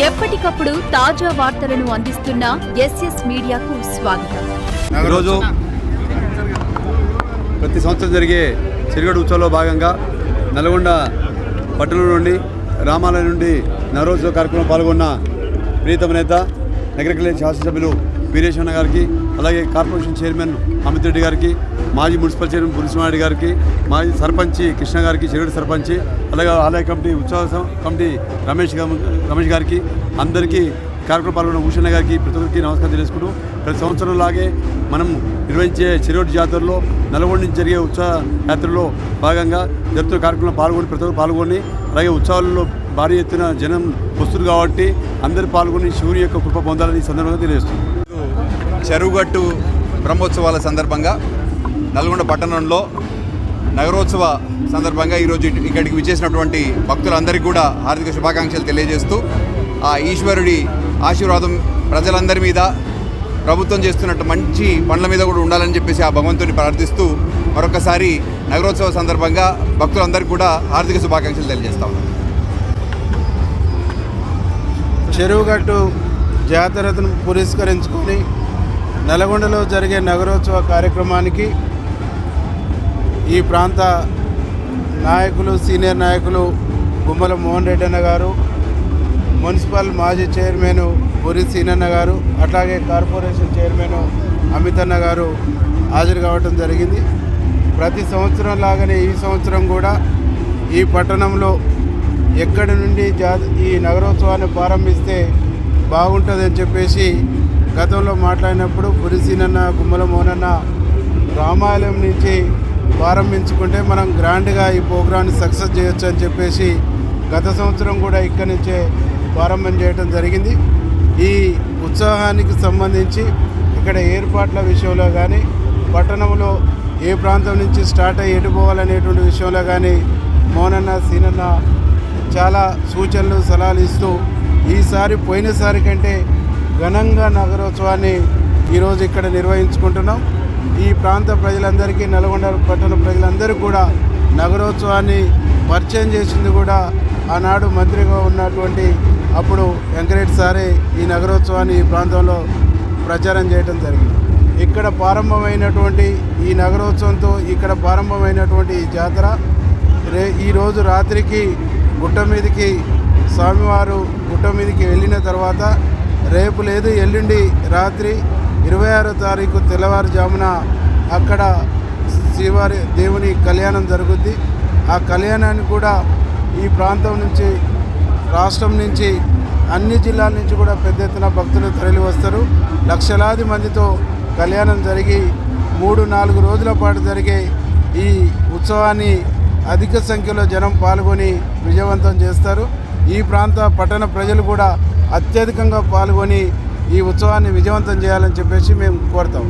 ఎప్పటికప్పుడు తాజా వార్తలను అందిస్తున్న ఎస్ఎస్ మీడియాకు స్వాగతం. ఈరోజు ప్రతి సంవత్సరం జరిగే చిరుగడు ఉత్సవంలో భాగంగా నల్గొండ పట్టణం నుండి రామాలయం నుండి నవరోజు కార్యక్రమం పాల్గొన్న ప్రీతమ నేత నగరకల్యాణ శాసనసభ్యులు వీరేశ్వర గారికి అలాగే కార్పొరేషన్ చైర్మన్ అమిత్ రెడ్డి గారికి మాజీ మున్సిపల్ చైర్మన్ పురుషమారెడ్డి గారికి మాజీ సర్పంచి కృష్ణ గారికి చెరుడు సర్పంచి అలాగే ఆలయ కమిటీ ఉత్సవ కమిటీ రమేష్ రమేష్ గారికి అందరికీ కార్యక్రమ పాల్గొన్న భూషణ గారికి ప్రతి ఒక్కరికి నమస్కారం తెలుసుకుంటూ ప్రతి సంవత్సరం లాగే మనం నిర్వహించే చిరోటి జాతరలో నల్గొండ నుంచి జరిగే ఉత్సవ యాత్రలో భాగంగా జరుగుతున్న కార్యక్రమంలో పాల్గొని ప్రతి ఒక్కరు పాల్గొని అలాగే ఉత్సవాలలో భారీ ఎత్తున జనం వస్తుంది కాబట్టి అందరూ పాల్గొని శివుని యొక్క కృప పొందాలని సందర్భంగా తెలియజేస్తుంది చెరువుగట్టు బ్రహ్మోత్సవాల సందర్భంగా నల్గొండ పట్టణంలో నగరోత్సవ సందర్భంగా ఈరోజు ఇక్కడికి విచ్చేసినటువంటి భక్తులందరికీ కూడా హార్దిక శుభాకాంక్షలు తెలియజేస్తూ ఆ ఈశ్వరుడి ఆశీర్వాదం ప్రజలందరి మీద ప్రభుత్వం చేస్తున్నట్టు మంచి పనుల మీద కూడా ఉండాలని చెప్పేసి ఆ భగవంతుని ప్రార్థిస్తూ మరొకసారి నగరోత్సవ సందర్భంగా భక్తులందరికీ కూడా హార్దిక శుభాకాంక్షలు తెలియజేస్తా చెరువుగట్టు జాతరను పురస్కరించుకొని నల్గొండలో జరిగే నగరోత్సవ కార్యక్రమానికి ఈ ప్రాంత నాయకులు సీనియర్ నాయకులు గుమ్మల మోహన్ రెడ్డి అన్న గారు మున్సిపల్ మాజీ చైర్మన్ బురి సీనన్న గారు అట్లాగే కార్పొరేషన్ చైర్మన్ అమితన్న గారు హాజరు కావటం జరిగింది. ప్రతి సంవత్సరం లాగానే ఈ సంవత్సరం కూడా ఈ పట్టణంలో ఎక్కడి నుండి జా ఈ నగరోత్సవాన్ని ప్రారంభిస్తే బాగుంటుందని చెప్పేసి గతంలో మాట్లాడినప్పుడు బురిసీనన్న గుమ్మల మోనన్న రామాలయం నుంచి ప్రారంభించుకుంటే మనం గ్రాండ్గా ఈ ప్రోగ్రాన్ని సక్సెస్ చేయొచ్చు అని చెప్పేసి గత సంవత్సరం కూడా ఇక్కడి నుంచే ప్రారంభం చేయడం జరిగింది. ఈ ఉత్సాహానికి సంబంధించి ఇక్కడ ఏర్పాట్ల విషయంలో కానీ పట్టణంలో ఏ ప్రాంతం నుంచి స్టార్ట్ అయ్యి ఎటు పోవాలనేటువంటి విషయంలో కానీ మోనన్న సీనన్న చాలా సూచనలు సలహాలు ఇస్తూ ఈసారి పోయినసారి కంటే ఘనంగా నగరోత్సవాన్ని ఈరోజు ఇక్కడ నిర్వహించుకుంటున్నాం. ఈ ప్రాంత ప్రజలందరికీ నల్గొండ పట్టణ ప్రజలందరూ కూడా నగరోత్సవాన్ని పరిచయం చేసింది కూడా ఆనాడు మంత్రిగా ఉన్నటువంటి అప్పుడు వెంకరెడ్డి సారే ఈ నగరోత్సవాన్ని ఈ ప్రాంతంలో ప్రచారం చేయడం జరిగింది. ఇక్కడ ప్రారంభమైనటువంటి ఈ నగరోత్సవంతో ఇక్కడ ప్రారంభమైనటువంటి ఈ జాతర రే ఈరోజు రాత్రికి గుట్ట మీదకి స్వామివారు గుట్ట మీదకి వెళ్ళిన తర్వాత రేపు లేదు ఎల్లుండి రాత్రి ఇరవై ఆరో తారీఖు తెల్లవారుజామున అక్కడ శ్రీవారి దేవుని కళ్యాణం జరుగుద్ది. ఆ కళ్యాణాన్ని కూడా ఈ ప్రాంతం నుంచి రాష్ట్రం నుంచి అన్ని జిల్లాల నుంచి కూడా పెద్ద ఎత్తున భక్తులు తరలి వస్తారు లక్షలాది మందితో కళ్యాణం జరిగి మూడు నాలుగు రోజుల పాటు జరిగే ఈ ఉత్సవాన్ని అధిక సంఖ్యలో జనం పాల్గొని విజయవంతం చేస్తారు. ఈ ప్రాంత పట్టణ ప్రజలు కూడా అత్యధికంగా పాల్గొని ఈ ఉత్సవాన్ని విజయవంతం చేయాలని చెప్పేసి మేము కోరుతాం.